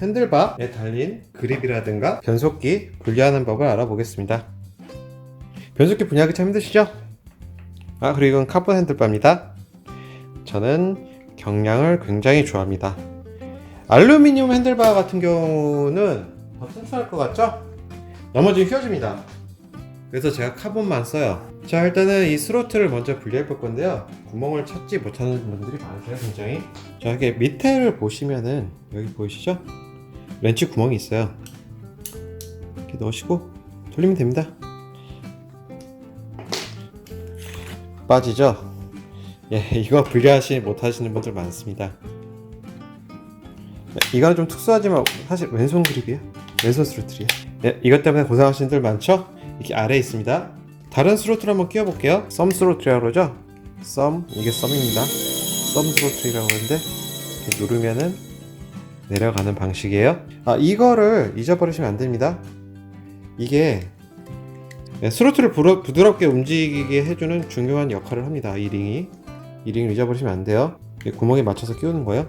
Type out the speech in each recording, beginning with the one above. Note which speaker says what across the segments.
Speaker 1: 핸들바에 달린 그립이라든가 변속기 분리하는 법을 알아보겠습니다. 변속기 분리하기 참 힘드시죠? 아 그리고 이건 카본 핸들바입니다. 저는 경량을 굉장히 좋아합니다. 알루미늄 핸들바 같은 경우는 더 튼튼할 것 같죠? 넘어지면 휘어집니다. 그래서 제가 카본만 써요. 자 일단은 이 스로틀을 먼저 분리해 볼 건데요. 구멍을 찾지 못하는 분들이 많으세요 굉장히. 자 이게 밑에를 보시면은 여기 보이시죠? 렌치 구멍이 있어요. 이렇게 넣으시고 돌리면 됩니다. 빠지죠? 예, 이거 분리하시 못하시는 분들 많습니다. 네, 이거는 좀 특수하지만 사실 왼손 그립이에요. 왼손 스로틀이에요. 예, 이것 때문에 고생하시는 분들 많죠? 이렇게 아래에 있습니다. 다른 스로틀 한번 끼워 볼게요. 썸 스로틀이라고 그러죠? 썸, 이게 썸입니다. 썸 스로틀이라고 하는데 이렇게 누르면은 내려가는 방식이에요. 아, 이거를 잊어버리시면 안 됩니다. 이게 네, 스로틀을 부러- 부드럽게 움직이게 해주는 중요한 역할을 합니다. 이 링이. 이 링을 잊어버리시면 안 돼요. 이렇게 구멍에 맞춰서 끼우는 거예요.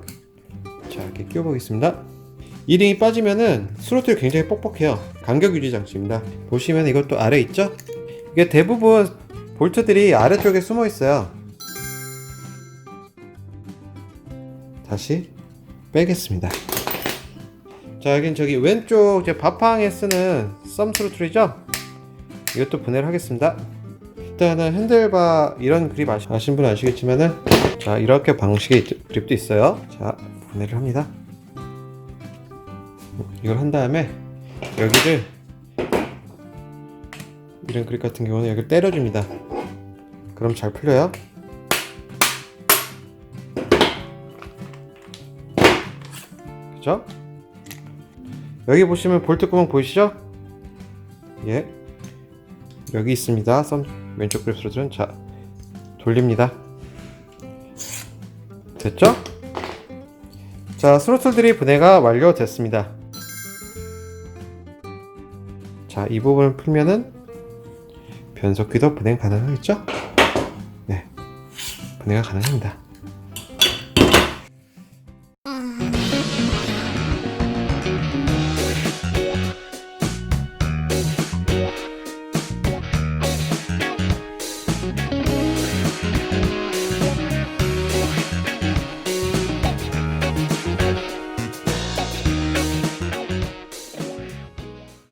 Speaker 1: 자, 이렇게 끼워보겠습니다. 이 링이 빠지면은 스로틀이 굉장히 뻑뻑해요. 간격 유지 장치입니다. 보시면 이것도 아래 있죠? 이게 대부분 볼트들이 아래쪽에 숨어 있어요. 다시 빼겠습니다. 자, 여긴 저기 왼쪽 제 바팡에 쓰는 썸 스로틀이죠? 이것도 분해를 하겠습니다. 일단은 핸들바 이런 그립 아시, 아신 분 아시겠지만은 자 이렇게 방식의 있- 그립도 있어요. 자 분해를 합니다. 이걸 한 다음에 여기를 이런 그립 같은 경우는 여기를 때려줍니다. 그럼 잘 풀려요. 그죠? 여기 보시면 볼트 구멍 보이시죠? 예. 여기 있습니다. 썸 왼쪽 그립 스로틀은 자 돌립니다. 됐죠? 자, 스로틀 들이 분해가 완료됐습니다. 자, 이 부분을 풀면은 변속기도 분해 가능하겠죠? 네. 분해가 가능합니다.